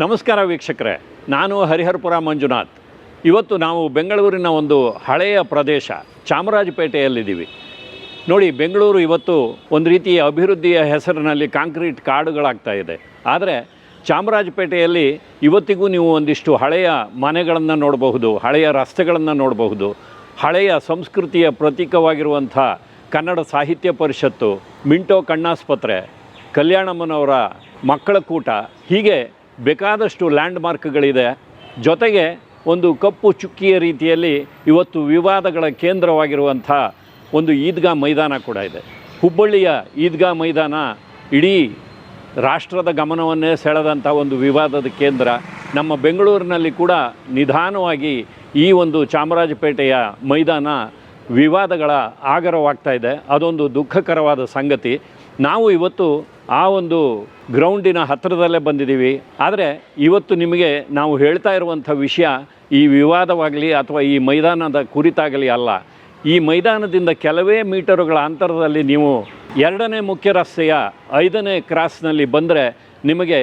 ನಮಸ್ಕಾರ ವೀಕ್ಷಕರೇ, ನಾನು ಹರಿಹರಪುರ ಮಂಜುನಾಥ್. ಇವತ್ತು ನಾವು ಬೆಂಗಳೂರಿನ ಒಂದು ಹಳೆಯ ಪ್ರದೇಶ, ಚಾಮರಾಜಪೇಟೆಯಲ್ಲಿದ್ದೀವಿ. ನೋಡಿ, ಬೆಂಗಳೂರು ಇವತ್ತು ಒಂದು ರೀತಿಯ ಅಭಿವೃದ್ಧಿಯ ಹೆಸರಿನಲ್ಲಿ ಕಾಂಕ್ರೀಟ್ ಕಾಡುಗಳಾಗ್ತಾ ಇದೆ. ಆದರೆ, ಚಾಮರಾಜಪೇಟೆಯಲ್ಲಿ ಇವತ್ತಿಗೂ ನೀವು ಒಂದಿಷ್ಟು ಹಳೆಯ ಮನೆಗಳನ್ನು ನೋಡಬಹುದು, ಹಳೆಯ ರಸ್ತೆಗಳನ್ನು ನೋಡಬಹುದು, ಹಳೆಯ ಸಂಸ್ಕೃತಿಯ ಪ್ರತೀಕವಾಗಿರುವಂಥ ಕನ್ನಡ ಸಾಹಿತ್ಯ ಪರಿಷತ್ತು, ಮಿಂಟೋ ಕಣ್ಣಾಸ್ಪತ್ರೆ, ಕಲ್ಯಾಣಮ್ಮನವರ ಮಕ್ಕಳ ಕೂಟ, ಹೀಗೆ ಬೇಕಾದಷ್ಟು ಲ್ಯಾಂಡ್ ಮಾರ್ಕ್ಗಳಿದೆ ಜೊತೆಗೆ ಒಂದು ಕಪ್ಪು ಚುಕ್ಕಿಯ ರೀತಿಯಲ್ಲಿ ಇವತ್ತು ವಿವಾದಗಳ ಕೇಂದ್ರವಾಗಿರುವಂಥ ಒಂದು ಈದ್ಗಾ ಮೈದಾನ ಕೂಡ ಇದೆ. ಹುಬ್ಬಳ್ಳಿಯ ಈದ್ಗಾ ಮೈದಾನ ಇಡೀ ರಾಷ್ಟ್ರದ ಗಮನವನ್ನೇ ಸೆಳೆದಂಥ ಒಂದು ವಿವಾದದ ಕೇಂದ್ರ. ನಮ್ಮ ಬೆಂಗಳೂರಿನಲ್ಲಿ ಕೂಡ ನಿಧಾನವಾಗಿ ಈ ಒಂದು ಚಾಮರಾಜಪೇಟೆಯ ಮೈದಾನ ವಿವಾದಗಳ ಆಗರವಾಗ್ತಾ ಇದೆ. ಅದೊಂದು ದುಃಖಕರವಾದ ಸಂಗತಿ. ನಾವು ಇವತ್ತು ಆ ಒಂದು ಗ್ರೌಂಡಿನ ಹತ್ತಿರದಲ್ಲೇ ಬಂದಿದ್ದೀವಿ. ಆದರೆ ಇವತ್ತು ನಿಮಗೆ ನಾವು ಹೇಳ್ತಾ ಇರುವಂಥ ವಿಷಯ ಈ ವಿವಾದವಾಗಲಿ ಅಥವಾ ಈ ಮೈದಾನದ ಕುರಿತಾಗಲಿ ಅಲ್ಲ. ಈ ಮೈದಾನದಿಂದ ಕೆಲವೇ ಮೀಟರುಗಳ ಅಂತರದಲ್ಲಿ ನೀವು ಎರಡನೇ ಮುಖ್ಯ ರಸ್ತೆಯ ಐದನೇ ಕ್ರಾಸ್ನಲ್ಲಿ ಬಂದರೆ ನಿಮಗೆ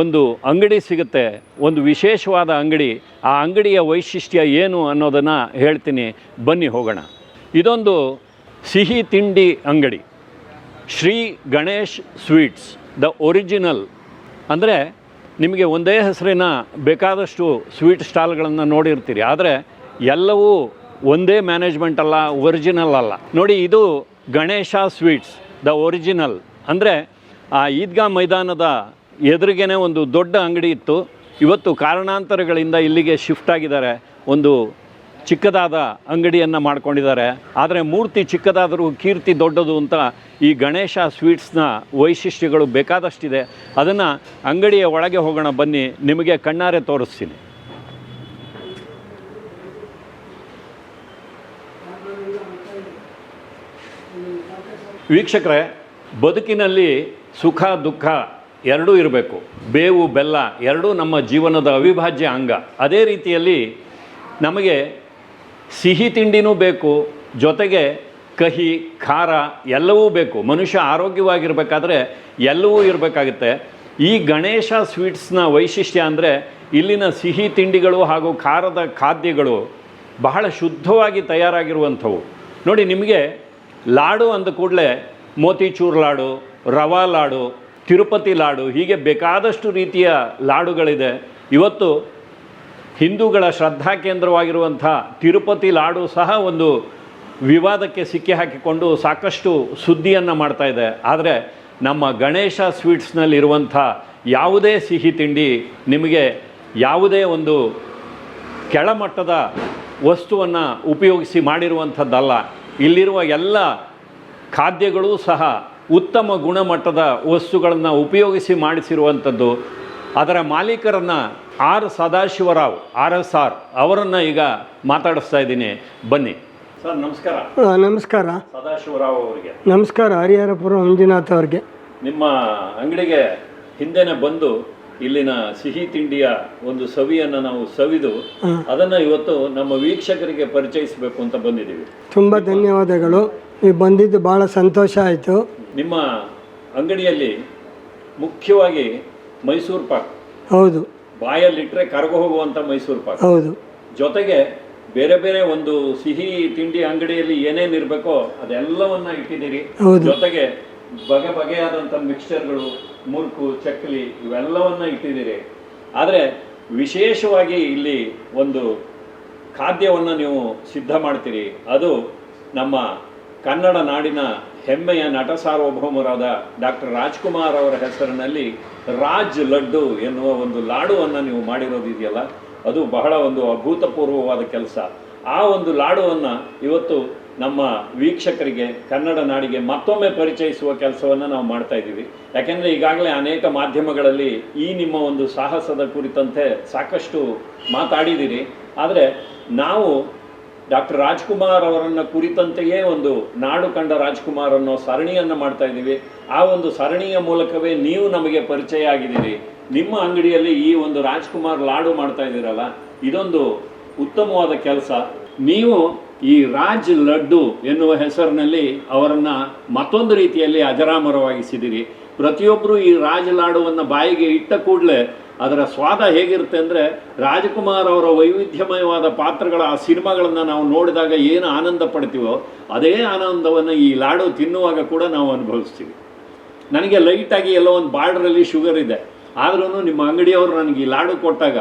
ಒಂದು ಅಂಗಡಿ ಸಿಗುತ್ತೆ, ಒಂದು ವಿಶೇಷವಾದ ಅಂಗಡಿ. ಆ ಅಂಗಡಿಯ ವೈಶಿಷ್ಟ್ಯ ಏನು ಅನ್ನೋದನ್ನು ಹೇಳ್ತೀನಿ. ಬನ್ನಿ ಹೋಗೋಣ. ಇದೊಂದು ಸಿಹಿ ತಿಂಡಿ ಅಂಗಡಿ. Shri Ganesh sweets, the original. ಅಂದರೆ ನಿಮಗೆ ಒಂದೇ ಹೆಸರಿನ ಬೇಕಾದಷ್ಟು ಸ್ವೀಟ್ ಸ್ಟಾಲ್ಗಳನ್ನು ನೋಡಿರ್ತೀರಿ. ಆದರೆ ಎಲ್ಲವೂ ಒಂದೇ ಮ್ಯಾನೇಜ್ಮೆಂಟ್ ಅಲ್ಲ, ಒರಿಜಿನಲ್ ಅಲ್ಲ. ನೋಡಿ, ಇದು ಗಣೇಶ ಸ್ವೀಟ್ಸ್, ದ ಒರಿಜಿನಲ್. ಅಂದರೆ ಆ ಈದ್ಗಾ ಮೈದಾನದ ಎದುರಿಗೇನೆ ಒಂದು ದೊಡ್ಡ ಅಂಗಡಿ ಇತ್ತು. ಇವತ್ತು ಕಾರಣಾಂತರಗಳಿಂದ ಇಲ್ಲಿಗೆ ಶಿಫ್ಟ್ ಆಗಿದ್ದಾರೆ. ಒಂದು ಚಿಕ್ಕದಾದ ಅಂಗಡಿಯನ್ನು ಮಾಡ್ಕೊಂಡಿದ್ದಾರೆ. ಆದರೆ ಮೂರ್ತಿ ಚಿಕ್ಕದಾದರೂ ಕೀರ್ತಿ ದೊಡ್ಡದು ಅಂತ ಈ ಗಣೇಶ ಸ್ವೀಟ್ಸ್ನ ವೈಶಿಷ್ಟ್ಯಗಳು ಬೇಕಾದಷ್ಟಿದೆ. ಅದನ್ನು ಅಂಗಡಿಯ ಒಳಗೆ ಹೋಗೋಣ, ಬನ್ನಿ. ನಿಮಗೆ ಕಣ್ಣಾರೆ ತೋರಿಸ್ತೀನಿ. ವೀಕ್ಷಕರೇ, ಬದುಕಿನಲ್ಲಿ ಸುಖ, ದುಃಖ ಎರಡೂ ಇರಬೇಕು. ಬೇವು, ಬೆಲ್ಲ ಎರಡೂ ನಮ್ಮ ಜೀವನದ ಅವಿಭಾಜ್ಯ ಅಂಗ. ಅದೇ ರೀತಿಯಲ್ಲಿ ನಮಗೆ ಸಿಹಿ ತಿಂಡಿನೂ ಬೇಕು, ಜೊತೆಗೆ ಕಹಿ, ಖಾರ ಎಲ್ಲವೂ ಬೇಕು. ಮನುಷ್ಯ ಆರೋಗ್ಯವಾಗಿರಬೇಕಾದ್ರೆ ಎಲ್ಲವೂ ಇರಬೇಕಾಗುತ್ತೆ. ಈ ಗಣೇಶ ಸ್ವೀಟ್ಸ್ನ ವೈಶಿಷ್ಟ್ಯ ಅಂದರೆ ಇಲ್ಲಿನ ಸಿಹಿ ತಿಂಡಿಗಳು ಹಾಗೂ ಖಾರದ ಖಾದ್ಯಗಳು ಬಹಳ ಶುದ್ಧವಾಗಿ ತಯಾರಾಗಿರುವಂಥವು. ನೋಡಿ, ನಿಮಗೆ ಲಾಡು ಅಂದ ಕೂಡಲೇ ಮೋತಿಚೂರ್ ಲಾಡು, ರವಾ ಲಾಡು, ತಿರುಪತಿ ಲಾಡು ಹೀಗೆ ಬೇಕಾದಷ್ಟು ರೀತಿಯ ಲಾಡುಗಳಿದೆ. ಇವತ್ತು ಹಿಂದೂಗಳ ಶ್ರದ್ಧಾ ಕೇಂದ್ರವಾಗಿರುವಂಥ ತಿರುಪತಿ ಲಾಡು ಸಹ ಒಂದು ವಿವಾದಕ್ಕೆ ಸಿಕ್ಕಿ ಹಾಕಿಕೊಂಡು ಸಾಕಷ್ಟು ಸುದ್ದಿಯನ್ನು ಮಾಡ್ತಾ ಇದೆ. ಆದರೆ ನಮ್ಮ ಗಣೇಶ ಸ್ವೀಟ್ಸ್ನಲ್ಲಿರುವಂಥ ಯಾವುದೇ ಸಿಹಿ ತಿಂಡಿ ನಿಮಗೆ ಯಾವುದೇ ಒಂದು ಕೆಳಮಟ್ಟದ ವಸ್ತುವನ್ನು ಉಪಯೋಗಿಸಿ ಮಾಡಿರುವಂಥದ್ದಲ್ಲ. ಇಲ್ಲಿರುವ ಎಲ್ಲ ಖಾದ್ಯಗಳೂ ಸಹ ಉತ್ತಮ ಗುಣಮಟ್ಟದ ವಸ್ತುಗಳನ್ನು ಉಪಯೋಗಿಸಿ ಮಾಡಿಸಿರುವಂಥದ್ದು. ಅದರ ಮಾಲೀಕರನ್ನು R Sadashivrao R S R ಅವರನ್ನು ಈಗ ಮಾತಾಡಿಸ್ತಾ ಇದ್ದೀನಿ. ಬನ್ನಿ. ಸರ್ ನಮಸ್ಕಾರ. ನಮಸ್ಕಾರ. ಸದಾಶಿವರಾವ್ ಅವರಿಗೆ. ನಮಸ್ಕಾರ ಹರಿಹರಪುರ ಮಂಜುನಾಥ್ ಅವ್ರಿಗೆ. ನಿಮ್ಮ ಅಂಗಡಿಗೆ ಹಿಂದೆನೆ ಬಂದು ಇಲ್ಲಿನ ಸಿಹಿ ತಿಂಡಿಯ ಒಂದು ಸವಿಯನ್ನು ನಾವು ಸವಿದು ಅದನ್ನು ಇವತ್ತು ನಮ್ಮ ವೀಕ್ಷಕರಿಗೆ ಪರಿಚಯಿಸಬೇಕು ಅಂತ ಬಂದಿದ್ದೀವಿ. ತುಂಬ ಧನ್ಯವಾದಗಳು. ನೀವು ಬಂದಿದ್ದು ಭಾಳ ಸಂತೋಷ ಆಯಿತು. ನಿಮ್ಮ ಅಂಗಡಿಯಲ್ಲಿ ಮುಖ್ಯವಾಗಿ ಮೈಸೂರು ಪಾಕ್. ಹೌದು. ಬಾಯಲ್ಲಿಟ್ಟರೆ ಕರಗು ಹೋಗುವಂಥ ಮೈಸೂರು ಪಾಕ್. ಹೌದು. ಜೊತೆಗೆ ಬೇರೆ ಬೇರೆ ಒಂದು ಸಿಹಿ ತಿಂಡಿ ಅಂಗಡಿಯಲ್ಲಿ ಏನೇನು ಇರಬೇಕೋ ಅದೆಲ್ಲವನ್ನ ಇಟ್ಟಿದ್ದೀರಿ. ಜೊತೆಗೆ ಬಗೆ ಬಗೆಯಾದಂಥ ಮಿಕ್ಸ್ಚರ್ಗಳು ಮುರುಕು ಚಕ್ಕಲಿ ಇವೆಲ್ಲವನ್ನ ಇಟ್ಟಿದ್ದೀರಿ. ಆದರೆ ವಿಶೇಷವಾಗಿ ಇಲ್ಲಿ ಒಂದು ಖಾದ್ಯವನ್ನು ನೀವು ಸಿದ್ಧ ಮಾಡ್ತೀರಿ. ಅದು ನಮ್ಮ ಕನ್ನಡ ನಾಡಿನ ಹೆಮ್ಮೆಯ ನಟ ಸಾರ್ವಭೌಮರಾದ ಡಾಕ್ಟರ್ ರಾಜ್ಕುಮಾರ್ ಅವರ ಹೆಸರಿನಲ್ಲಿ ರಾಜ್ ಲಡ್ಡು ಎನ್ನುವ ಒಂದು ಲಾಡುವನ್ನು ನೀವು ಮಾಡಿರೋದಿದೆಯಲ್ಲ? ಅದು ಬಹಳ ಒಂದು ಅಭೂತಪೂರ್ವವಾದ ಕೆಲಸ. ಆ ಒಂದು ಲಾಡುವನ್ನು ಇವತ್ತು ನಮ್ಮ ವೀಕ್ಷಕರಿಗೆ, ಕನ್ನಡ ನಾಡಿಗೆ ಮತ್ತೊಮ್ಮೆ ಪರಿಚಯಿಸುವ ಕೆಲಸವನ್ನು ನಾವು ಮಾಡ್ತಾ ಇದ್ದೀವಿ. ಯಾಕೆಂದರೆ ಈಗಾಗಲೇ ಅನೇಕ ಮಾಧ್ಯಮಗಳಲ್ಲಿ ಈ ನಿಮ್ಮ ಒಂದು ಸಾಹಸದ ಕುರಿತಂತೆ ಸಾಕಷ್ಟು ಮಾತಾಡಿದ್ದೀರಿ ಆದರೆ ನಾವು ಡಾಕ್ಟರ್ ರಾಜ್ಕುಮಾರ್ ಅವರನ್ನು ಕುರಿತಂತೆಯೇ ಒಂದು ನಾಡು ಕಂಡ ರಾಜ್ಕುಮಾರ್ ಅನ್ನೋ ಸರಣಿಯನ್ನು ಮಾಡ್ತಾ ಇದ್ದೀವಿ. ಆ ಒಂದು ಸರಣಿಯ ಮೂಲಕವೇ ನೀವು ನಮಗೆ ಪರಿಚಯ ಆಗಿದ್ದೀರಿ. ನಿಮ್ಮ ಅಂಗಡಿಯಲ್ಲಿ ಈ ಒಂದು ರಾಜ್ಕುಮಾರ್ ಲಾಡು ಮಾಡ್ತಾ ಇದ್ದೀರಲ್ಲ, ಇದೊಂದು ಉತ್ತಮವಾದ ಕೆಲಸ. ನೀವು ಈ ರಾಜ್ ಲಡ್ಡು ಎನ್ನುವ ಹೆಸರಿನಲ್ಲಿ ಅವರನ್ನ ಮತ್ತೊಂದು ರೀತಿಯಲ್ಲಿ ಅಜರಾಮರವಾಗಿಸಿದಿರಿ ಪ್ರತಿಯೊಬ್ಬರು ಈ ರಾಜ್ ಲಾಡುವನ್ನು ಬಾಯಿಗೆ ಇಟ್ಟ ಕೂಡಲೇ ಅದರ ಸ್ವಾದ ಹೇಗಿರುತ್ತೆ ಅಂದರೆ ರಾಜಕುಮಾರ್ ಅವರ ವೈವಿಧ್ಯಮಯವಾದ ಪಾತ್ರಗಳ ಆ ಸಿನಿಮಾಗಳನ್ನು ನಾವು ನೋಡಿದಾಗ ಏನು ಆನಂದ ಪಡ್ತೀವೋ ಅದೇ ಆನಂದವನ್ನು ಈ ಲಾಡು ತಿನ್ನುವಾಗ ಕೂಡ ನಾವು ಅನುಭವಿಸ್ತೀವಿ. ನನಗೆ ಲೈಟಾಗಿ ಎಲ್ಲೋ ಒಂದು ಬಾರ್ಡ್ರಲ್ಲಿ ಶುಗರ್ ಇದೆ. ಆದ್ರೂ ನಿಮ್ಮ ಅಂಗಡಿಯವರು ನನಗೆ ಈ ಲಾಡು ಕೊಟ್ಟಾಗ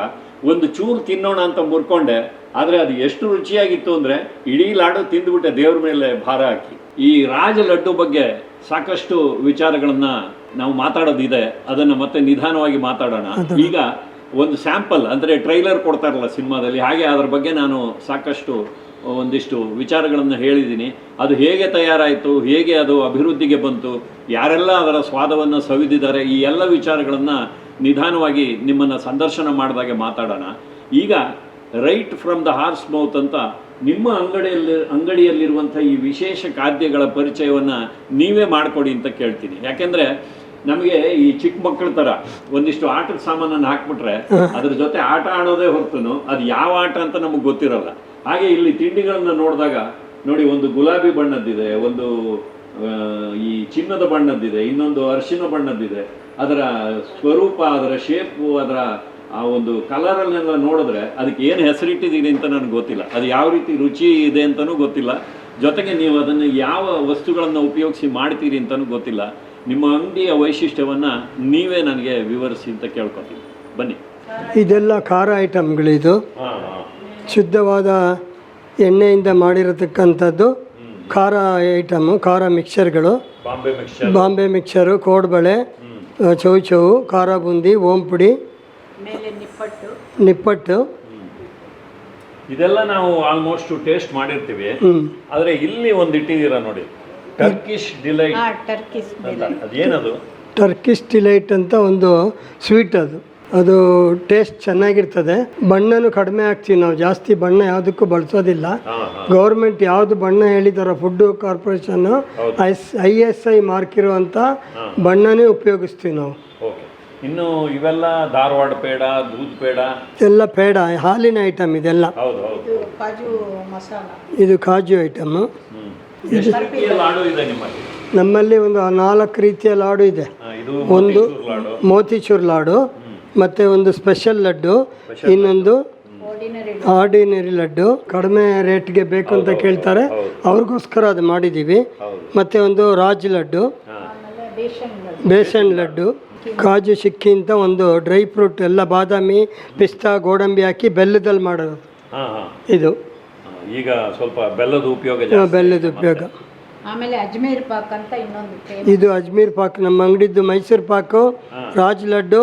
ಒಂದು ಚೂರು ತಿನ್ನೋಣ ಅಂತ ಮುರ್ಕೊಂಡೆ. ಆದರೆ ಅದು ಎಷ್ಟು ರುಚಿಯಾಗಿತ್ತು ಅಂದರೆ ಇಡೀ ಲಾಡು ತಿಂದುಬಿಟ್ಟೆ ದೇವ್ರ ಮೇಲೆ ಭಾರ ಹಾಕಿ. ಈ ರಾಜ ಲಡ್ಡು ಬಗ್ಗೆ ಸಾಕಷ್ಟು ವಿಚಾರಗಳನ್ನು ನಾವು ಮಾತಾಡೋದಿದೆ ಅದನ್ನು ಮತ್ತೆ ನಿಧಾನವಾಗಿ ಮಾತಾಡೋಣ. ಈಗ ಒಂದು ಸ್ಯಾಂಪಲ್ ಅಂದರೆ ಟ್ರೈಲರ್ ಕೊಡ್ತಾರಲ್ಲ ಸಿನಿಮಾದಲ್ಲಿ ಹಾಗೆ ಅದ್ರ ಬಗ್ಗೆ ನಾನು ಸಾಕಷ್ಟು ಒಂದಿಷ್ಟು ವಿಚಾರಗಳನ್ನು ಹೇಳಿದ್ದೀನಿ. ಅದು ಹೇಗೆ ತಯಾರಾಯಿತು ಹೇಗೆ ಅದು ಅಭಿವೃದ್ಧಿಗೆ ಬಂತು ಯಾರೆಲ್ಲ ಅದರ ಸ್ವಾದವನ್ನು ಸವಿದಿದ್ದಾರೆ ಈ ಎಲ್ಲ ವಿಚಾರಗಳನ್ನು ನಿಧಾನವಾಗಿ ನಿಮ್ಮನ್ನು ಸಂದರ್ಶನ ಮಾಡಿದಾಗೆ ಮಾತಾಡೋಣ. ಈಗ right from the horse mouth ಅಂತ ನಿಮ್ಮ ಅಂಗಡಿಯಲ್ಲಿ ಅಂಗಡಿಯಲ್ಲಿರುವಂಥ ಈ ವಿಶೇಷ ಖಾದ್ಯಗಳ ಪರಿಚಯವನ್ನು ನೀವೇ ಮಾಡಿಕೊಡಿ ಅಂತ ಕೇಳ್ತೀನಿ. ಯಾಕೆಂದರೆ ನಮಗೆ ಈ ಚಿಕ್ಕ ಮಕ್ಕಳ ತರ ಒಂದಿಷ್ಟು ಆಟದ ಸಾಮಾನನ್ನು ಹಾಕ್ಬಿಟ್ರೆ ಅದ್ರ ಜೊತೆ ಆಟ ಆಡೋದೇ ಹೊರತು ಅದು ಯಾವ ಆಟ ಅಂತ ನಮಗೆ ಗೊತ್ತಿರಲ್ಲ. ಹಾಗೆ ಇಲ್ಲಿ ತಿಂಡಿಗಳನ್ನ ನೋಡಿದಾಗ ನೋಡಿ ಒಂದು ಗುಲಾಬಿ ಬಣ್ಣದ್ದಿದೆ ಒಂದು ಈ ಚಿನ್ನದ ಬಣ್ಣದ್ದಿದೆ ಇನ್ನೊಂದು ಅರಿಶಿನ ಬಣ್ಣದ್ದಿದೆ. ಅದರ ಸ್ವರೂಪ ಅದರ ಶೇಪು ಅದರ ಆ ಒಂದು ಕಲರನ್ನೆಲ್ಲ ನೋಡಿದ್ರೆ ಅದಕ್ಕೆ ಏನು ಹೆಸರಿಟ್ಟಿದ್ದೀರಿ ಅಂತ ನನಗೆ ಗೊತ್ತಿಲ್ಲ. ಅದು ಯಾವ ರೀತಿ ರುಚಿ ಇದೆ ಅಂತಲೂ ಗೊತ್ತಿಲ್ಲ. ಜೊತೆಗೆ ನೀವು ಅದನ್ನು ಯಾವ ವಸ್ತುಗಳನ್ನು ಉಪಯೋಗಿಸಿ ಮಾಡ್ತೀರಿ ಅಂತಲೂ ಗೊತ್ತಿಲ್ಲ. ನಿಮ್ಮ ಅಂಗಡಿಯ ವೈಶಿಷ್ಟ್ಯವನ್ನು ನೀವೇ ನನಗೆ ವಿವರಿಸಿ ಅಂತ ಕೇಳ್ಕೊತೀನಿ. ಬನ್ನಿ. ಇದೆಲ್ಲ ಖಾರ ಐಟಮ್ಗಳಿದು ಶುದ್ಧವಾದ ಎಣ್ಣೆಯಿಂದ ಮಾಡಿರತಕ್ಕಂಥದ್ದು ಖಾರ ಐಟಮು ಖಾರ ಮಿಕ್ಸರ್ಗಳು ಬಾಂಬೆ ಮಿಕ್ಸರು ಕೋಡ್ಬಳೆ ಚೌ ಚೌ ಖಾರ ಬೂಂದಿ ಓಂಪುಡಿ ಪುಡಿ. ನಿಪ್ಪಟ್ಟು. ನಿಪ್ಪಟ್ಟು. ಇದೆಲ್ಲ ನಾವು ಆಲ್ಮೋಸ್ಟ್ ಟೇಸ್ಟ್ ಮಾಡಿರ್ತೀವಿ. ಆದರೆ ಇಲ್ಲಿ ಒಂದು ಇಟ್ಟಿದ್ದೀರಾ ನೋಡಿ. ಟರ್ಕಿಶ್ ಡಿಲೈಟ್ ಟರ್ಕಿಸ್ ಅದೇನದು? ಟರ್ಕಿಶ್ ಡಿಲೈಟ್ ಅಂತ ಒಂದು ಸ್ವೀಟ್ ಅದು. ಅದು ಟೇಸ್ಟ್ ಚೆನ್ನಾಗಿರ್ತದೆ. ಬಣ್ಣನೂ ಕಡಿಮೆ ಹಾಕ್ತೀವಿ ನಾವು. ಜಾಸ್ತಿ ಬಣ್ಣ ಯಾವುದಕ್ಕೂ ಬಳಸೋದಿಲ್ಲ. ಗೌರ್ಮೆಂಟ್ ಯಾವುದು ಬಣ್ಣ ಹೇಳಿದಾರೋ food corporation ice I S I mark ಇರುವಂಥ ಬಣ್ಣನೇ ಉಪಯೋಗಿಸ್ತೀವಿ ನಾವು. ಓಕೆ. ಇನ್ನು ಇವೆಲ್ಲ ಧಾರವಾಡ ಪೇಡ ದೂದ್ ಪೇಡ? ಎಲ್ಲ ಪೇಡ ಹಾಲಿನ ಐಟಮ್ ಇದೆಲ್ಲ. ಹೌದು ಹೌದು. ಇದು ಕಾಜು ಮಸಾಲ. ಲಾಡು ಇದೆ ನಿಮ್ಮಲ್ಲಿ? ನಮ್ಮಲ್ಲಿ ಒಂದು ನಾಲ್ಕು ರೀತಿಯ ಲಾಡು ಇದೆ. ಇದು ಒಂದು ಮೋತಿಚೂರ್ ಲಾಡು ಮತ್ತೆ ಒಂದು ಸ್ಪೆಷಲ್ ಲಡ್ಡು ಇನ್ನೊಂದು ಆರ್ಡಿನರಿ ಲಡ್ಡು. ಕಡಿಮೆ ರೇಟ್ಗೆ ಬೇಕು ಅಂತ ಕೇಳ್ತಾರೆ. ಅವ್ರಿಗೋಸ್ಕರ ಅದು ಮಾಡಿದ್ದೀವಿ ಮತ್ತೆ ಒಂದು ರಾಜ್ ಲಡ್ಡು. ಆಮೇಲೆ ಬೇಸನ್ ಲಡ್ಡು. ಕಾಜು ಸಿಕ್ಕಿ ಅಂತ ಒಂದು ಡ್ರೈ ಫ್ರೂಟ್ ಎಲ್ಲ ಬಾದಾಮಿ ಪಿಸ್ತಾ ಗೋಡಂಬಿ ಹಾಕಿ ಬೆಲ್ಲದಲ್ಲಿ ಮಾಡೋದು. ಇದು. ಈಗ ಸ್ವಲ್ಪ ಬೆಲ್ಲದ ಉಪಯೋಗ ಜಾಸ್ತಿ ಬೆಲ್ಲದ ಉಪಯೋಗ. ಆಮೇಲೆ ಅಜ್ಮೀರ್ ಪಾಕ್ ಅಂತ ಇನ್ನೊಂದು ಇದು ಅಜ್ಮೀರ್ ಪಾಕ್ ನಮ್ಮ ಅಂಗಡಿದ್ದು ಮೈಸೂರು ಪಾಕು ರಾಜ್ ಲಡ್ಡು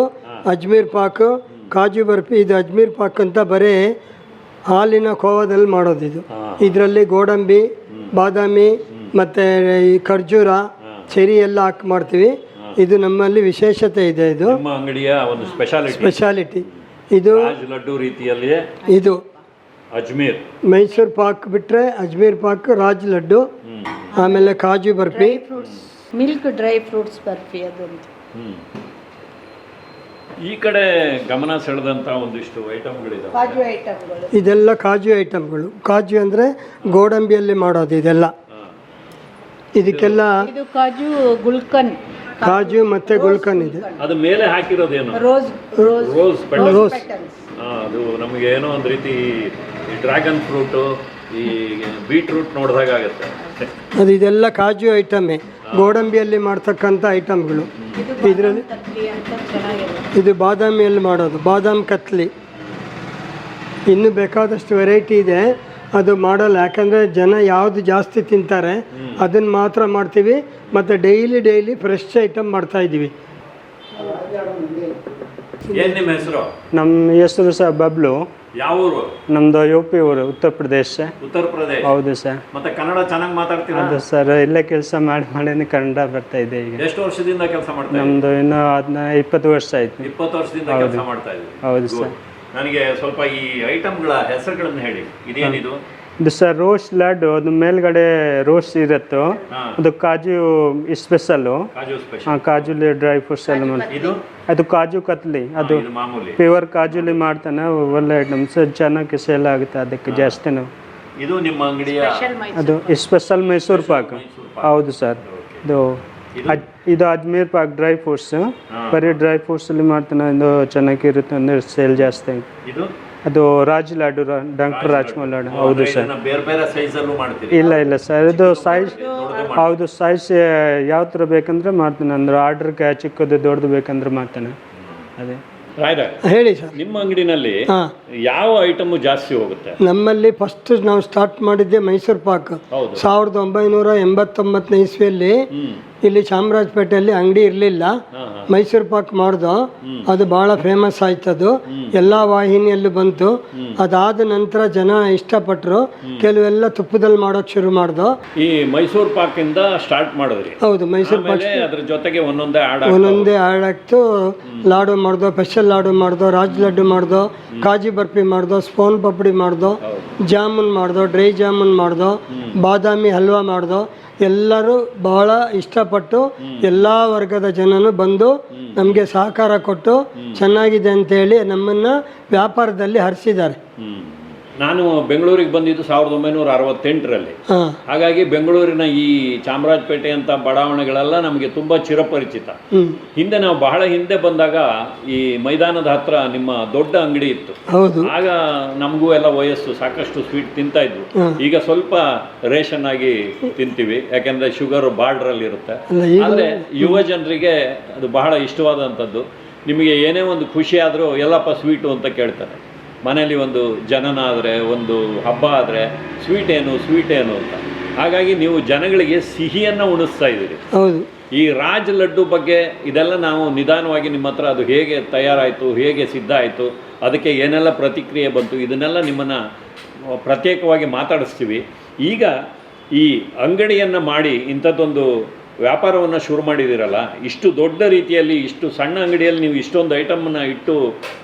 ಅಜ್ಮೀರ್ ಪಾಕು ಕಾಜು ಬರ್ಫಿ ಇದು ಅಜ್ಮೀರ್ ಪಾಕ್ ಅಂತ ಬರೀ ಹಾಲಿನ ಕೋವದಲ್ಲಿ ಮಾಡೋದು ಇದು. ಇದರಲ್ಲಿ ಗೋಡಂಬಿ ಬಾದಾಮಿ ಮತ್ತು ಈ ಖರ್ಜೂರ ಚೆರಿ ಎಲ್ಲ ಹಾಕಿ ಮಾಡ್ತೀವಿ. ಇದು ನಮ್ಮಲ್ಲಿ ವಿಶೇಷತೆ ಇದೆ ಇದು. ನಿಮ್ಮ ಅಂಗಡಿಯ ಒಂದು ಸ್ಪೆಷಾಲಿಟಿ ಸ್ಪೆಷಾಲಿಟಿ ಇದು ರಾಜ್ ಲಡ್ಡು ರೀತಿಯಲ್ಲಿಯೇ ಇದು ಅಜ್ಮೀರ್. ಮೈಸೂರು ಪಾಕ್ ಬಿಟ್ಟರೆ ಅಜ್ಮೀರ್ ಪಾಕ್ ರಾಜ್ ಲಡ್ಡು ಆಮೇಲೆ kaju barfi. Fruits milk dry fruits barfi ಅದೊಂದು. ಹ್ಮ್. ಈ ಕಡೆ ಗಮನ ಸೆಳೆದಂತ ಒಂದಿಷ್ಟು ಐಟಮ್ಗಳಿದಾವೆ ಕಾಜು ಐಟಮ್ಗಳು ಇದೆಲ್ಲ ಕಾಜು ಐಟಮ್ಗಳು ಕಾಜು ಅಂದರೆ ಗೋಡಂಬಿಯಲ್ಲಿ ಮಾಡೋದು ಇದೆಲ್ಲ. ಇದಕ್ಕೆಲ್ಲ ಇದು ಕಾಜು ಗುಲ್ಕನ್. ಕಾಜು ಮತ್ತೆ ಗುಲ್ಕನ್ ಇದೆ. ಅದು ಮೇಲೆ ಹಾಕಿರೋದೇನು? Rose rose rose petals. Rose ಅದು ನಮಗೆ ಏನೋ ಒಂದು ರೀತಿ ಈ ಡ್ರ್ಯಾಗನ್ ಫ್ರೂಟು ಈ ಬೀಟ್ರೂಟ್ ನೋಡಿದಾಗ ಆಗುತ್ತೆ. ಅದು ಇದೆಲ್ಲ ಕಾಜು ಐಟಮೇ. ಗೋಡಂಬಿಯಲ್ಲಿ ಮಾಡ್ತಕ್ಕಂಥ ಐಟಮ್ಗಳು. ಇದು ಇದರಲ್ಲಿ ಇದು ಬಾದಾಮಿಯಲ್ಲಿ ಮಾಡೋದು ಬಾದಾಮ್ ಕತ್ಲಿ. ಇನ್ನೂ ಬೇಕಾದಷ್ಟು ವೆರೈಟಿ ಇದೆ. ಅದು ಮಾಡಲ್ಲ. ಯಾಕಂದರೆ ಜನ ಯಾವುದು ಜಾಸ್ತಿ ತಿಂತಾರೆ ಅದನ್ನು ಮಾತ್ರ ಮಾಡ್ತೀವಿ. ಮತ್ತು ಡೈಲಿ ಡೈಲಿ ಫ್ರೆಶ್ ಐಟಮ್ ಮಾಡ್ತಾ ಇದ್ದೀವಿ. ಏನ್ ನಿಮ್ಮ ಹೆಸರು? ನಮ್ಮ ಹೆಸರು ಸರ್ ಬಬ್ಲು. ಯಾವ ಊರು? ನಮ್ಮದು ಯು ಪಿ ಊರು ಉತ್ತರ ಪ್ರದೇಶ ಉತ್ತರ ಪ್ರದೇಶ. ಹೌದು ಸರ್. ಮತ್ತೆ ಕನ್ನಡ ಚೆನ್ನಾಗಿ ಮಾತಾಡ್ತೀರಾ? ಅದು ಸರ್ ಇಲ್ಲೇ ಕೆಲಸ ಮಾಡಿ ಮಾಡಿ ಕನ್ನಡ ಬರ್ತಾ ಇದೆ ಈಗ. ಎಷ್ಟು ವರ್ಷದಿಂದ ಕೆಲಸ ಮಾಡ್ತಾ ನಮ್ದು ನಮ್ಮದು ಇನ್ನೂ ಹದಿನ ಇಪ್ಪತ್ತು ವರ್ಷ ಆಯ್ತು. ಇಪ್ಪತ್ತು ವರ್ಷದಿಂದ ಕೆಲಸ ಮಾಡ್ತಾ ಇದ್ದೀವಿ ಹೌದು ಸರ್. ನನಗೆ ಸ್ವಲ್ಪ ಈ ಐಟಮ್ಗಳ ಹೆಸರುಗಳನ್ನು ಹೇಳಿ. ಇದೇನಿದು? ಇದು ಸರ್ ರೋಸ್ ಲಡ್ಡು ಅದು ಮೇಲ್ಗಡೆ ರೋಸ್ ಇರುತ್ತೆ. ಅದು ಕಾಜು ಸ್ಪೆಷಲ್ಲು. ಕಾಜು ಸ್ಪೆಷಲ್ ಕಾಜುಲಿ ಡ್ರೈ ಫ್ರೂಟ್ಸ್ ಎಲ್ಲ ಇದು? ಅದು ಕಾಜು ಕತ್ಲಿ ಅದು ಪ್ಯೂರ್ ಕಾಜುಲಿ ಮಾಡ್ತಾನೆ ಒಳ್ಳೆ ಐಟಮ್ಸ್ ಚೆನ್ನಾಗಿ ಸೇಲ್ ಆಗುತ್ತೆ ಅದಕ್ಕೆ ಜಾಸ್ತಿನೂ ಇದು ನಿಮ್ಮ ಅಂಗಡಿಯ ಸ್ಪೆಷಲ್ ಮೈಸೂರು ಅದು ಸ್ಪೆಷಲ್ ಮೈಸೂರು ಪಾಕ್. ಹೌದು ಸರ್. ಇದು ಇದು? ಅಜ್ಮೀರ್ ಪಾಕ್ ಡ್ರೈ ಫ್ರೂಟ್ಸ್ ಬರೀ ಡ್ರೈ ಫ್ರೂಟ್ಸ್ ಅಲ್ಲಿ ಮಾಡ್ತಾನೆ ಇದು ಚೆನ್ನಾಗಿರುತ್ತೆ ಅಂದ್ರೆ ಸೇಲ್ ಜಾಸ್ತಿ. ಇದು? ಅದು ರಾಜ್ ಲಾಡು ಡಾಕ್ಟರ್ ರಾಜ್ಕುಮಾರ್ ಲಾಡು. ಹೌದು ಸರ್. ಬೇರೆ ಬೇರೆ ಸೈಜಲ್ಲೂ ಇಲ್ಲ ಇಲ್ಲ ಸರ್. ಇದು ಸೈಜ್ ಹೌದು ಸೈಜ್ ಯಾವ ಥರ ಬೇಕಂದ್ರೆ ಮಾಡ್ತಾನೆ. ಅಂದ್ರೆ ಆರ್ಡರ್ ಚಿಕ್ಕದು ದೊಡ್ಡದು ಬೇಕಂದ್ರೆ ಮಾಡ್ತಾನೆ. ಅದೇ. ಹೇಳಿ ಸರ್. ನಿಮ್ಮ ಅಂಗಡಿನಲ್ಲಿ ಹಾಂ. ಯಾವ ಐಟಮ್ ಜಾಸ್ತಿ ಹೋಗುತ್ತೆ? ನಮ್ಮಲ್ಲಿ ಫಸ್ಟ್ ನಾವು ಸ್ಟಾರ್ಟ್ ಮಾಡಿದ್ದೆ ಮೈಸೂರು ಪಾಕ್. ಹೌದು. ಸಾವಿರದ ಒಂಬೈನೂರ ಎಂಬತ್ತೊಂಬತ್ತನೇ ಇಸ್ವಿಯಲ್ಲಿ ಇಲ್ಲಿ ಚಾಮರಾಜಪೇಟೆಯಲ್ಲಿ ಅಂಗಡಿ ಇರಲಿಲ್ಲ. ಮೈಸೂರು ಪಾಕ್ ಮಾಡ್ದು. ಅದು ಭಾಳ ಫೇಮಸ್ ಆಯ್ತದು. ಎಲ್ಲ ವಾಹಿನಿಯಲ್ಲೂ ಬಂತು. ಅದಾದ ನಂತರ ಜನ ಇಷ್ಟಪಟ್ಟರು ಕೆಲವೆಲ್ಲ ತುಪ್ಪದಲ್ಲಿ ಮಾಡೋಕೆ ಶುರು ಮಾಡ್ದು. ಈ ಮೈಸೂರು ಪಾಕಿಂದ ಸ್ಟಾರ್ಟ್ ಮಾಡಿದ್ರಿ. ಹೌದು ಮೈಸೂರು ಪಾಕ್ ಅದ್ರ ಜೊತೆಗೆ ಒಂದೊಂದೇ ಆಡ ಒಂದೊಂದೇ ಹಾಳಾಗ್ತು ಲಾಡು ಮಾಡ್ದೋ ಸ್ಪೆಷಲ್ ಲಾಡು ಮಾಡ್ದೋ ರಾಜ್ ಲಡ್ಡು ಮಾಡ್ದೋ ಕಾಜಿ ಬರ್ಫಿ ಮಾಡ್ದೋ ಸ್ಪೋನ್ ಪಪಡಿ ಮಾಡ್ದೋ ಜಾಮೂನ್ ಮಾಡ್ದೋ ಡ್ರೈ ಜಾಮೂನ್ ಮಾಡ್ದೋ ಬಾದಾಮಿ ಹಲ್ವಾ ಮಾಡ್ದೋ ಎಲ್ಲರೂ ಬಹಳ ಇಷ್ಟಪಟ್ಟು ಎಲ್ಲ ವರ್ಗದ ಜನನು ಬಂದು ನಮಗೆ ಸಹಕಾರ ಕೊಟ್ಟು ಚೆನ್ನಾಗಿದೆ ಅಂತ ಹೇಳಿ ನಮ್ಮನ್ನು ವ್ಯಾಪಾರದಲ್ಲಿ ಹರಿಸಿದ್ದಾರೆ. ನಾನು ಬೆಂಗಳೂರಿಗೆ ಬಂದಿದ್ದು ಸಾವಿರದ ಒಂಬೈನೂರ ಅರವತ್ತೆಂಟರಲ್ಲಿ. ಹಾಗಾಗಿ ಬೆಂಗಳೂರಿನ ಈ ಚಾಮರಾಜಪೇಟೆ ಅಂತ ಬಡಾವಣೆಗಳೆಲ್ಲ ನಮಗೆ ತುಂಬ ಚಿರಪರಿಚಿತ. ಹಿಂದೆ ನಾವು ಬಹಳ ಹಿಂದೆ ಬಂದಾಗ ಈ ಮೈದಾನದ ಹತ್ರ ನಿಮ್ಮ ದೊಡ್ಡ ಅಂಗಡಿ ಇತ್ತು. ಆಗ ನಮಗೂ ಎಲ್ಲ ವಯಸ್ಸು ಸಾಕಷ್ಟು ಸ್ವೀಟ್ ತಿಂತಾ ಇದ್ವು. ಈಗ ಸ್ವಲ್ಪ ರೇಷನ್ ಆಗಿ ತಿಂತೀವಿ ಯಾಕೆಂದ್ರೆ ಶುಗರ್ ಬಾರ್ಡ್ರಲ್ಲಿ ಇರುತ್ತೆ. ಅಲ್ಲ ಈಗ ಆದರೆ ಯುವ ಜನರಿಗೆ ಅದು ಬಹಳ ಇಷ್ಟವಾದಂಥದ್ದು. ನಿಮಗೆ ಏನೇ ಒಂದು ಖುಷಿ ಆದರೂ ಎಲ್ಲಪ್ಪ ಸ್ವೀಟು ಅಂತ ಕೇಳ್ತಾರೆ. ಮನೆಯಲ್ಲಿ ಒಂದು ಜನನ ಆದರೆ ಒಂದು ಹಬ್ಬ ಆದರೆ ಸ್ವೀಟ್ ಏನು ಸ್ವೀಟ್ ಏನು ಅಂತ. ಹಾಗಾಗಿ ನೀವು ಜನಗಳಿಗೆ ಸಿಹಿಯನ್ನು ಉಣಿಸ್ತಾ ಇದ್ದೀರಿ. ಹೌದು. ಈ ರಾಜ್ ಲಡ್ಡು ಬಗ್ಗೆ ಇದೆಲ್ಲ ನಾವು ನಿಧಾನವಾಗಿ ನಿಮ್ಮ ಹತ್ರ ಅದು ಹೇಗೆ ತಯಾರಾಯಿತು ಹೇಗೆ ಸಿದ್ಧ ಆಯಿತು ಅದಕ್ಕೆ ಏನೆಲ್ಲ ಪ್ರತಿಕ್ರಿಯೆ ಬಂತು ಇದನ್ನೆಲ್ಲ ನಿಮ್ಮನ್ನು ಪ್ರತ್ಯೇಕವಾಗಿ ಮಾತಾಡಿಸ್ತೀವಿ. ಈಗ ಈ ಅಂಗಡಿಯನ್ನು ಮಾಡಿ ಇಂಥದ್ದೊಂದು ವ್ಯಾಪಾರವನ್ನು ಶುರು ಮಾಡಿದ್ದೀರಲ್ಲ ಇಷ್ಟು ದೊಡ್ಡ ರೀತಿಯಲ್ಲಿ ಇಷ್ಟು ಸಣ್ಣ ಅಂಗಡಿಯಲ್ಲಿ ನೀವು ಇಷ್ಟೊಂದು ಐಟಮನ್ನು ಇಟ್ಟು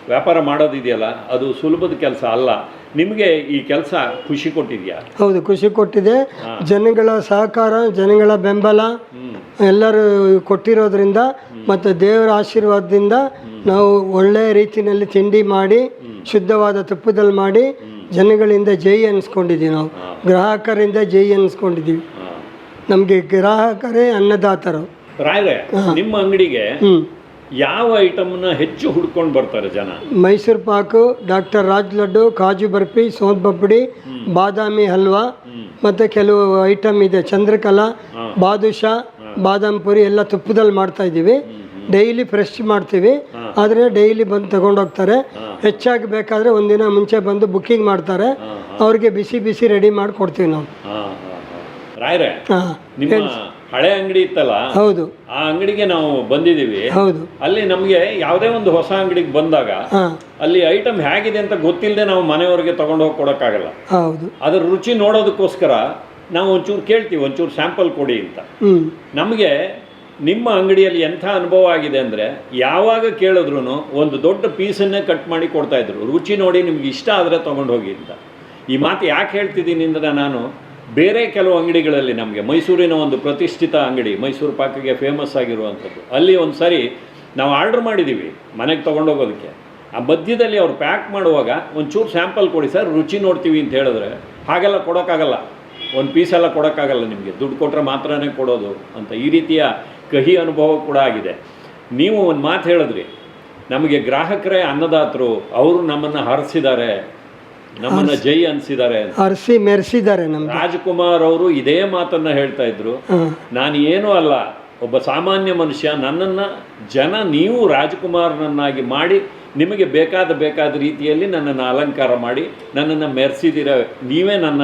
ವ್ಯಾಪಾರ ಮಾಡೋದಿದೆಯಲ್ಲ ಅದು ಸುಲಭದ ಕೆಲಸ ಅಲ್ಲ. ನಿಮಗೆ ಈ ಕೆಲಸ ಖುಷಿ ಕೊಟ್ಟಿದೆಯಾ? ಹೌದು ಖುಷಿ ಕೊಟ್ಟಿದೆ. ಜನಗಳ ಸಹಕಾರ ಜನಗಳ ಬೆಂಬಲ ಎಲ್ಲರೂ ಕೊಟ್ಟಿರೋದ್ರಿಂದ ಮತ್ತು ದೇವರ ಆಶೀರ್ವಾದದಿಂದ ನಾವು ಒಳ್ಳೆಯ ರೀತಿಯಲ್ಲಿ ತಿಂಡಿ ಮಾಡಿ ಶುದ್ಧವಾದ ತುಪ್ಪದಲ್ಲಿ ಮಾಡಿ ಜನಗಳಿಂದ ಜೈ ಅನ್ನಿಸ್ಕೊಂಡಿದ್ದೀವಿ ನಾವು. ಗ್ರಾಹಕರಿಂದ ಜೈ ಅನ್ನಿಸ್ಕೊಂಡಿದ್ದೀವಿ ನಮಗೆ ಗ್ರಾಹಕರೇ ಅನ್ನದಾತರು. ರಾಯರೇ ನಿಮ್ಮ ಅಂಗಡಿಗೆ ಹ್ಞೂ ಯಾವ ಐಟಮ್ನ ಹೆಚ್ಚು ಹುಡ್ಕೊಂಡು ಬರ್ತಾರೆ ಜನ? ಮೈಸೂರು ಪಾಕು ಡಾಕ್ಟರ್ ರಾಜ್ ಲಡ್ಡು ಕಾಜು ಬರ್ಫಿ ಸೋನ್ ಪಪ್ಪಡಿ ಬಾದಾಮಿ ಹಲ್ವಾ ಮತ್ತು ಕೆಲವು ಐಟಮ್ ಇದೆ ಚಂದ್ರಕಲಾ ಬಾದುಷಾ ಬಾದಾಮ್ ಪುರಿ ಎಲ್ಲ ತುಪ್ಪದಲ್ಲಿ ಮಾಡ್ತಾ ಇದ್ದೀವಿ. ಡೈಲಿ ಫ್ರೆಶ್ ಮಾಡ್ತೀವಿ. ಆದರೆ ಡೈಲಿ ಬಂದು ತಗೊಂಡೋಗ್ತಾರೆ ಹೆಚ್ಚಾಗಿ ಬೇಕಾದರೆ ಒಂದಿನ ಮುಂಚೆ ಬಂದು ಬುಕ್ಕಿಂಗ್ ಮಾಡ್ತಾರೆ. ಅವ್ರಿಗೆ ಬಿಸಿ ಬಿಸಿ ರೆಡಿ ಮಾಡಿ ಕೊಡ್ತೀವಿ ನಾವು. ರಾಯ್ರೆ ನಿಮ್ಮ ಹಳೆ. ಅಂಗಡಿ ಇತ್ತಲ್ಲ? ಹೌದು. ಆ ಅಂಗಡಿಗೆ ನಾವು ಬಂದಿದೀವಿ ಹೌದು. ಅಲ್ಲಿ ನಮಗೆ ಯಾವುದೇ ಒಂದು ಹೊಸ ಅಂಗಡಿಗೆ ಬಂದಾಗ ಅಲ್ಲಿ ಐಟಮ್ ಹೇಗಿದೆ ಅಂತ ಗೊತ್ತಿಲ್ಲದೆ ನಾವು ಮನೆಯವರಿಗೆ ತಗೊಂಡು ಹೋಗಿ ಕೊಡೋಕ್ಕಾಗಲ್ಲ. ಹೌದು. ಅದ್ರ ರುಚಿ ನೋಡೋದಕ್ಕೋಸ್ಕರ ನಾವು ಒಂಚೂರು ಕೇಳ್ತೀವಿ ಒಂಚೂರು ಸ್ಯಾಂಪಲ್ ಕೊಡಿ ಅಂತ. ನಮಗೆ ನಿಮ್ಮ ಅಂಗಡಿಯಲ್ಲಿ ಎಂಥ ಅನುಭವ ಆಗಿದೆ ಅಂದರೆ ಯಾವಾಗ ಕೇಳಿದ್ರು ಒಂದು ದೊಡ್ಡ ಪೀಸನ್ನೇ ಕಟ್ ಮಾಡಿ ಕೊಡ್ತಾ ಇದ್ರು. ರುಚಿ ನೋಡಿ ನಿಮ್ಗೆ ಇಷ್ಟ ಆದರೆ ತೊಗೊಂಡು ಹೋಗಿ ಅಂತ. ಈ ಮಾತು ಯಾಕೆ ಹೇಳ್ತಿದ್ದೀನಿ ಅಂದರೆ ನಾನು ಬೇರೆ ಕೆಲವು ಅಂಗಡಿಗಳಲ್ಲಿ ನಮಗೆ ಮೈಸೂರಿನ ಒಂದು ಪ್ರತಿಷ್ಠಿತ ಅಂಗಡಿ, ಮೈಸೂರು ಪಾಕಿಗೆ ಫೇಮಸ್ ಆಗಿರುವಂಥದ್ದು. ಅಲ್ಲಿ ಒಂದು ಸಾರಿ ನಾವು ಆರ್ಡ್ರ್ ಮಾಡಿದ್ದೀವಿ ಮನೆಗೆ ತೊಗೊಂಡೋಗೋದಕ್ಕೆ. ಆ ಮಧ್ಯದಲ್ಲಿ ಅವ್ರು ಪ್ಯಾಕ್ ಮಾಡುವಾಗ ಒಂಚೂರು ಸ್ಯಾಂಪಲ್ ಕೊಡಿ ಸರ್, ರುಚಿ ನೋಡ್ತೀವಿ ಅಂತ ಹೇಳಿದ್ರೆ, ಹಾಗೆಲ್ಲ ಕೊಡೋಕ್ಕಾಗಲ್ಲ. ಒಂದು ಪೀಸೆಲ್ಲ ಕೊಡೋಕ್ಕಾಗಲ್ಲ ನಿಮಗೆ. ದುಡ್ಡು ಕೊಟ್ಟರೆ ಮಾತ್ರನೇ ಕೊಡೋದು ಅಂತ ಈ ರೀತಿಯ ಕಹಿ ಅನುಭವ ಕೂಡ ಆಗಿದೆ. ನೀವು ಒಂದು ಮಾತು ಹೇಳಿದ್ರಿ, ನಮಗೆ ಗ್ರಾಹಕರೇ ಅನ್ನದಾತರು, ಅವರು ನಮ್ಮನ್ನು ಹರಿಸಿದ್ದಾರೆ. ನಮ್ಮನ್ನು ಜೈ ಅನ್ಸಿದ್ದಾರೆ ಅರಸಿ ಮೆರೆಸಿದ್ದಾರೆ ನಮ್ಮ ರಾಜ್ಕುಮಾರ್ ಅವರು ಇದೇ ಮಾತನ್ನ ಹೇಳ್ತಾ ಇದ್ರು. ನಾನು ಏನೂ ಅಲ್ಲ ಒಬ್ಬ ಸಾಮಾನ್ಯ ಮನುಷ್ಯ ನನ್ನನ್ನ ಜನ ನೀವು ರಾಜ್ಕುಮಾರ್ನನ್ನಾಗಿ ಮಾಡಿ ನಿಮಗೆ ಬೇಕಾದ ಬೇಕಾದ ರೀತಿಯಲ್ಲಿ ನನ್ನನ್ನು ಅಲಂಕಾರ ಮಾಡಿ ನನ್ನನ್ನು ಮೆರೆಸಿದಿರ ನೀವೇ ನನ್ನ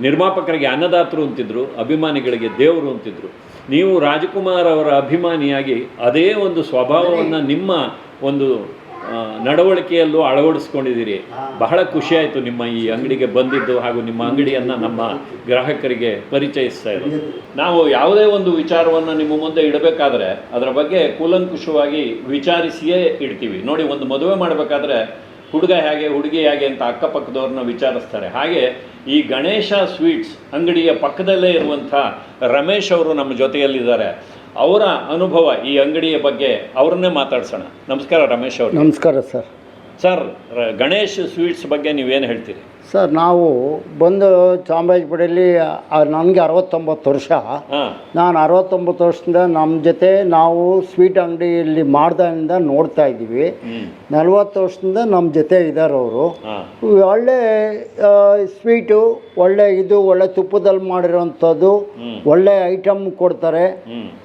ನಿರ್ಮಾಪಕರಿಗೆ ಅನ್ನದಾತರು ಅಂತಿದ್ರು ಅಭಿಮಾನಿಗಳಿಗೆ ದೇವರು ಅಂತಿದ್ರು. ನೀವು ರಾಜಕುಮಾರ್ ಅವರ ಅಭಿಮಾನಿಯಾಗಿ ಅದೇ ಒಂದು ಸ್ವಭಾವವನ್ನು ನಿಮ್ಮ ಒಂದು ನಡವಳಿಕೆಯಲ್ಲೂ ಅಳವಡಿಸ್ಕೊಂಡಿದ್ದೀರಿ. ಬಹಳ ಖುಷಿಯಾಯಿತು ನಿಮ್ಮ ಈ ಅಂಗಡಿಗೆ ಬಂದಿದ್ದು ಹಾಗೂ ನಿಮ್ಮ ಅಂಗಡಿಯನ್ನು ನಮ್ಮ ಗ್ರಾಹಕರಿಗೆ ಪರಿಚಯಿಸ್ತಾ ಇರೋದು. ನಾವು ಯಾವುದೇ ಒಂದು ವಿಚಾರವನ್ನು ನಿಮ್ಮ ಮುಂದೆ ಇಡಬೇಕಾದ್ರೆ ಅದರ ಬಗ್ಗೆ ಕೂಲಂಕುಷವಾಗಿ ವಿಚಾರಿಸಿಯೇ ಇಡ್ತೀವಿ. ನೋಡಿ ಒಂದು ಮದುವೆ ಮಾಡಬೇಕಾದ್ರೆ ಹುಡುಗ ಹೇಗೆ ಹುಡುಗಿ ಹೇಗೆ ಅಂತ ಅಕ್ಕಪಕ್ಕದವ್ರನ್ನ ವಿಚಾರಿಸ್ತಾರೆ. ಹಾಗೆ ಈ ಗಣೇಶ ಸ್ವೀಟ್ಸ್ ಅಂಗಡಿಯ ಪಕ್ಕದಲ್ಲೇ ಇರುವಂಥ ರಮೇಶ್ ಅವರು ನಮ್ಮ ಜೊತೆಯಲ್ಲಿದ್ದಾರೆ. ಅವರ ಅನುಭವ ಈ ಅಂಗಡಿಯ ಬಗ್ಗೆ ಅವ್ರನ್ನೇ ಮಾತಾಡ್ಸೋಣ. ನಮಸ್ಕಾರ ರಮೇಶ್ ಅವರು. ನಮಸ್ಕಾರ ಸರ್. ಸರ್ ಗಣೇಶ್ ಸ್ವೀಟ್ಸ್ ಬಗ್ಗೆ ನೀವೇನು ಹೇಳ್ತೀರಿ? ಸರ್ ನಾವು ಬಂದು ಚಾಮರಾಜಪೇಟೆಯಲ್ಲಿ ನನಗೆ ಅರವತ್ತೊಂಬತ್ತು ವರ್ಷ. ನಾನು ಅರವತ್ತೊಂಬತ್ತು ವರ್ಷದಿಂದ ನಮ್ಮ ಜೊತೆ ನಾವು ಸ್ವೀಟ್ ಅಂಗಡಿಯಲ್ಲಿ ಮಾಡ್ದಿಂದ ನೋಡ್ತಾ ಇದ್ದೀವಿ. ನಲ್ವತ್ತು ವರ್ಷದಿಂದ ನಮ್ಮ ಜೊತೆ ಇದ್ದಾರೆ ಅವರು. ಒಳ್ಳೆ ಸ್ವೀಟು ಒಳ್ಳೆ ಇದು ಒಳ್ಳೆ ತುಪ್ಪದಲ್ಲಿ ಮಾಡಿರೋವಂಥದ್ದು. ಒಳ್ಳೆ ಐಟಮ್ ಕೊಡ್ತಾರೆ.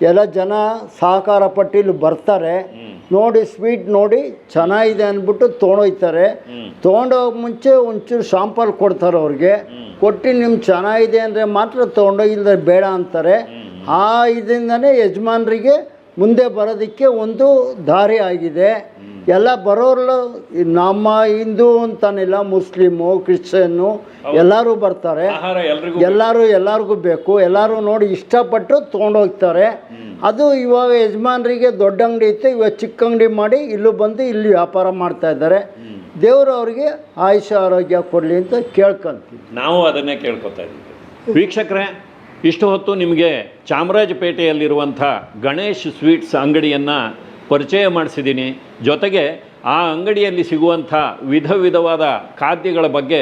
ಎಲ್ಲ ಜನ ಸಹಕಾರ ಪಟ್ಟು ಇಲ್ಲಿ ಬರ್ತಾರೆ ನೋಡಿ ಸ್ವೀಟ್ ನೋಡಿ ಚೆನ್ನಾಗಿದೆ ಅಂದ್ಬಿಟ್ಟು ತೊಗೊಂಡೋಗ್ತಾರೆ ತೊಗೊಂಡೋಗ ಮುಂಚೆ ಒಂಚೂರು ಶಾಂಪಲ್ ಕೊಡ್ತಾರೆ ಅವ್ರಿಗೆ. ಕೊಟ್ಟು ನಿಮ್ಗೆ ಚೆನ್ನಾಗಿದೆ ಅಂದರೆ ಮಾತ್ರ ತೊಗೊಂಡೋಗಿಲ್ದ್ರೆ ಬೇಡ ಅಂತಾರೆ. ಆ ಇದರಿಂದನೇ ಯಜಮಾನರಿಗೆ ಮುಂದೆ ಬರೋದಕ್ಕೆ ಒಂದು ದಾರಿ ಆಗಿದೆ. ಎಲ್ಲ ಬರೋರು ನಮ್ಮ ಹಿಂದೂ ಅಂತಾನಿಲ್ಲ ಮುಸ್ಲಿಮು ಕ್ರಿಶ್ಚಿಯನ್ನು ಎಲ್ಲರೂ ಬರ್ತಾರೆ. ಎಲ್ಲರೂ ಎಲ್ಲರಿಗೂ ಬೇಕು. ಎಲ್ಲರೂ ನೋಡಿ ಇಷ್ಟಪಟ್ಟು ತೊಗೊಂಡೋಗ್ತಾರೆ. ಅದು ಇವಾಗ ಯಜಮಾನರಿಗೆ ದೊಡ್ಡ ಅಂಗಡಿ ಇತ್ತು ಇವಾಗ ಚಿಕ್ಕ ಅಂಗಡಿ ಮಾಡಿ ಇಲ್ಲೂ ಬಂದು ಇಲ್ಲಿ ವ್ಯಾಪಾರ ಮಾಡ್ತಾ ಇದ್ದಾರೆ. ದೇವರು ಅವರಿಗೆ ಆಯುಷ ಆರೋಗ್ಯ ಕೊಡಲಿ ಅಂತ ಕೇಳ್ಕೊಂತೀವಿ. ನಾವು ಅದನ್ನೇ ಕೇಳ್ಕೊತಾ ಇದ್ದೀವಿ. ವೀಕ್ಷಕರೇ ಇಷ್ಟು ಹೊತ್ತು ನಿಮಗೆ ಚಾಮರಾಜಪೇಟೆಯಲ್ಲಿರುವಂಥ ಗಣೇಶ್ ಸ್ವೀಟ್ಸ್ ಅಂಗಡಿಯನ್ನು ಪರಿಚಯ ಮಾಡಿಸಿದ್ದೀನಿ. ಜೊತೆಗೆ ಆ ಅಂಗಡಿಯಲ್ಲಿ ಸಿಗುವಂಥ ವಿಧ ವಿಧವಾದ ಖಾದ್ಯಗಳ ಬಗ್ಗೆ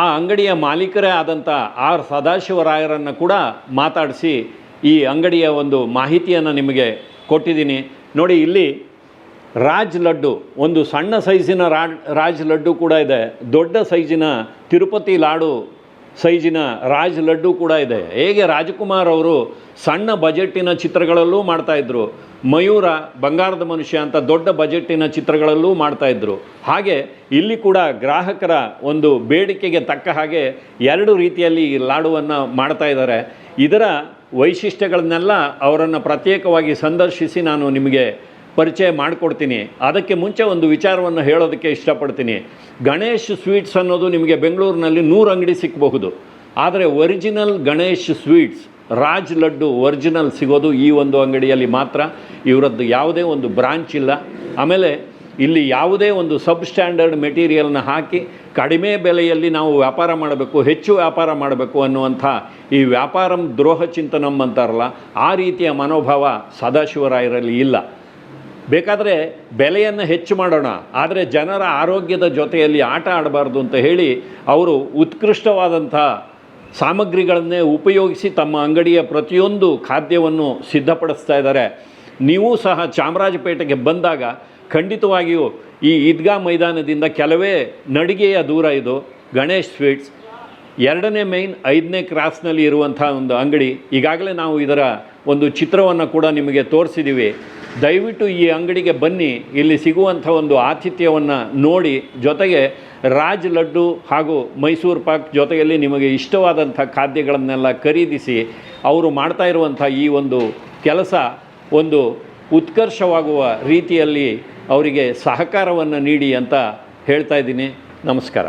ಆ ಅಂಗಡಿಯ ಮಾಲೀಕರೇ ಆದಂಥ ಆರ್ ಸದಾಶಿವರಾಯರನ್ನು ಕೂಡ ಮಾತಾಡಿಸಿ ಈ ಅಂಗಡಿಯ ಒಂದು ಮಾಹಿತಿಯನ್ನು ನಿಮಗೆ ಕೊಟ್ಟಿದ್ದೀನಿ. ನೋಡಿ, ಇಲ್ಲಿ ರಾಜ್ ಲಡ್ಡು, ಒಂದು ಸಣ್ಣ ಸೈಜಿನ ರಾಜ್ ಲಡ್ಡು ಕೂಡ ಇದೆ. ದೊಡ್ಡ ಸೈಜಿನ ತಿರುಪತಿ ಲಾಡು ಸೈಜಿನ ರಾಜ್ ಲಡ್ಡು ಕೂಡ ಇದೆ. ಹೇಗೆ ರಾಜಕುಮಾರ್ ಅವರು ಸಣ್ಣ ಬಜೆಟ್ಟಿನ ಚಿತ್ರಗಳಲ್ಲೂ ಮಾಡ್ತಾಯಿದ್ರು ಮಯೂರ ಬಂಗಾರದ ಮನುಷ್ಯ ಅಂತ ದೊಡ್ಡ ಬಜೆಟ್ಟಿನ ಚಿತ್ರಗಳಲ್ಲೂ ಮಾಡ್ತಾಯಿದ್ರು ಹಾಗೆ ಇಲ್ಲಿ ಕೂಡ ಗ್ರಾಹಕರ ಒಂದು ಬೇಡಿಕೆಗೆ ತಕ್ಕ ಹಾಗೆ ಎರಡು ರೀತಿಯಲ್ಲಿ ಈ ಲಾಡುವನ್ನು ಮಾಡ್ತಾ ಇದ್ದಾರೆ. ಇದರ ವೈಶಿಷ್ಟ್ಯಗಳನ್ನೆಲ್ಲ ಅವರನ್ನು ಪ್ರತ್ಯೇಕವಾಗಿ ಸಂದರ್ಶಿಸಿ ನಾನು ನಿಮಗೆ ಪರಿಚಯ ಮಾಡಿಕೊಡ್ತೀನಿ. ಅದಕ್ಕೆ ಮುಂಚೆ ಒಂದು ವಿಚಾರವನ್ನು ಹೇಳೋದಕ್ಕೆ ಇಷ್ಟಪಡ್ತೀನಿ. ಗಣೇಶ್ ಸ್ವೀಟ್ಸ್ ಅನ್ನೋದು ನಿಮಗೆ ಬೆಂಗಳೂರಿನಲ್ಲಿ ನೂರು ಅಂಗಡಿ ಸಿಕ್ಕಬಹುದು ಆದರೆ original Ganesh sweets, Raj laddu original ಸಿಗೋದು ಈ ಒಂದು ಅಂಗಡಿಯಲ್ಲಿ ಮಾತ್ರ. ಇವರದ್ದು ಯಾವುದೇ ಒಂದು ಬ್ರಾಂಚ್ ಇಲ್ಲ. ಆಮೇಲೆ ಇಲ್ಲಿ ಯಾವುದೇ ಒಂದು ಸಬ್ ಸ್ಟ್ಯಾಂಡರ್ಡ್ ಮೆಟೀರಿಯಲ್ನ ಹಾಕಿ ಕಡಿಮೆ ಬೆಲೆಯಲ್ಲಿ ನಾವು ವ್ಯಾಪಾರ ಮಾಡಬೇಕು, ಹೆಚ್ಚು ವ್ಯಾಪಾರ ಮಾಡಬೇಕು ಅನ್ನುವಂಥ ಈ ವ್ಯಾಪಾರಂ ದ್ರೋಹ ಚಿಂತನಂ ಅಂತಾರಲ್ಲ, ಆ ರೀತಿಯ ಮನೋಭಾವ ಸದಾಶಿವರಾಯರಲ್ಲಿ ಇಲ್ಲ. ಬೇಕಾದರೆ ಬೆಲೆಯನ್ನು ಹೆಚ್ಚು ಮಾಡೋಣ. ಆದರೆ ಜನರ ಆರೋಗ್ಯದ ಜೊತೆಯಲ್ಲಿ ಆಟ ಆಡಬಾರ್ದು ಅಂತ ಹೇಳಿ ಅವರು ಉತ್ಕೃಷ್ಟವಾದಂಥ ಸಾಮಗ್ರಿಗಳನ್ನೇ ಉಪಯೋಗಿಸಿ ತಮ್ಮ ಅಂಗಡಿಯ ಪ್ರತಿಯೊಂದು ಖಾದ್ಯವನ್ನು ಸಿದ್ಧಪಡಿಸ್ತಾ ಇದ್ದಾರೆ. ನೀವು ಸಹ ಚಾಮರಾಜಪೇಟೆಗೆ ಬಂದಾಗ ಖಂಡಿತವಾಗಿಯೂ ಈ ಈದ್ಗಾ ಮೈದಾನದಿಂದ ಕೆಲವೇ ನಡಿಗೆಯ ದೂರ ಇದು. ಗಣೇಶ್ ಸ್ವೀಟ್ಸ್ ಎರಡನೇ ಮೈನ್, ಐದನೇ ಕ್ರಾಸ್ನಲ್ಲಿ ಇರುವಂಥ ಒಂದು ಅಂಗಡಿ. ಈಗಾಗಲೇ ನಾವು ಇದರ ಒಂದು ಚಿತ್ರವನ್ನು ಕೂಡ ನಿಮಗೆ ತೋರಿಸಿದ್ದೀವಿ. ದಯವಿಟ್ಟು ಈ ಅಂಗಡಿಗೆ ಬನ್ನಿ. ಇಲ್ಲಿ ಸಿಗುವಂಥ ಒಂದು ಆತಿಥ್ಯವನ್ನು ನೋಡಿ. ಜೊತೆಗೆ ರಾಜ್ ಲಡ್ಡು ಹಾಗೂ ಮೈಸೂರು ಪಾಕ್ ಜೊತೆಯಲ್ಲಿ ನಿಮಗೆ ಇಷ್ಟವಾದಂಥ ಖಾದ್ಯಗಳನ್ನೆಲ್ಲ ಖರೀದಿಸಿ ಅವರು ಮಾಡ್ತಾ ಇರುವಂಥ ಈ ಒಂದು ಕೆಲಸ ಒಂದು ಉತ್ಕರ್ಷವಾಗುವ ರೀತಿಯಲ್ಲಿ ಅವರಿಗೆ ಸಹಕಾರವನ್ನು ನೀಡಿ ಅಂತ ಹೇಳ್ತಾ ಇದ್ದೀನಿ. ನಮಸ್ಕಾರ.